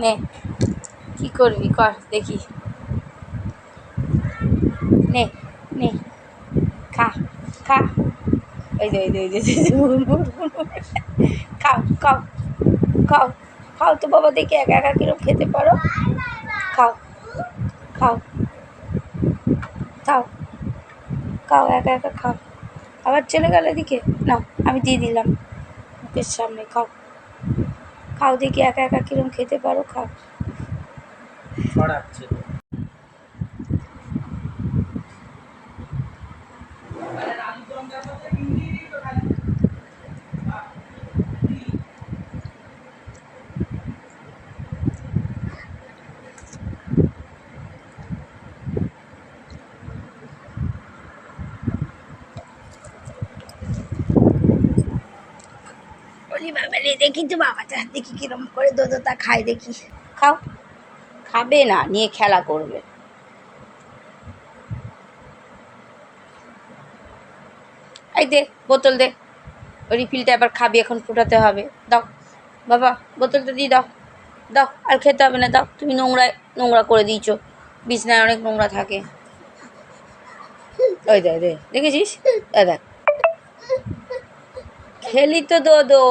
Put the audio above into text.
নে। কি করবি? কর, দেখি। নে নে। খা খা। ওই যে ওই যে ওই যে। খাও খাও খাও। খাও তো বাবা, দেখি একা একা কিরম খেতে পারো। খাও খাও। খাও খাও, একা একা খাও। আবার চলে গেল এদিকে? না আমি দিয়ে দিলাম। মুখের সামনে, খাও। খাও দেখি একা একা কিরম খেতে পারো খাও। বলি বাবা দেখি তো বাবাটা দেখি কিরম করে দোদোটা খায় দেখি। খাও। খাবে না, নিয়ে খেলা করবে। এই দে, বোতল দে। ওই রিফিলটা এবার খাবি, এখন ফুটাতে হবে। দাও। বাবা, বোতলটা দিয়ে দাও। দাও, আর খেতে হবে না, দাও। তুমি নোংরায় নোংরা করে দিয়েছ। বিছনায় অনেক নোংরা থাকে। ওই দে দেখেছিস? দেখ। খেলি তো দো দো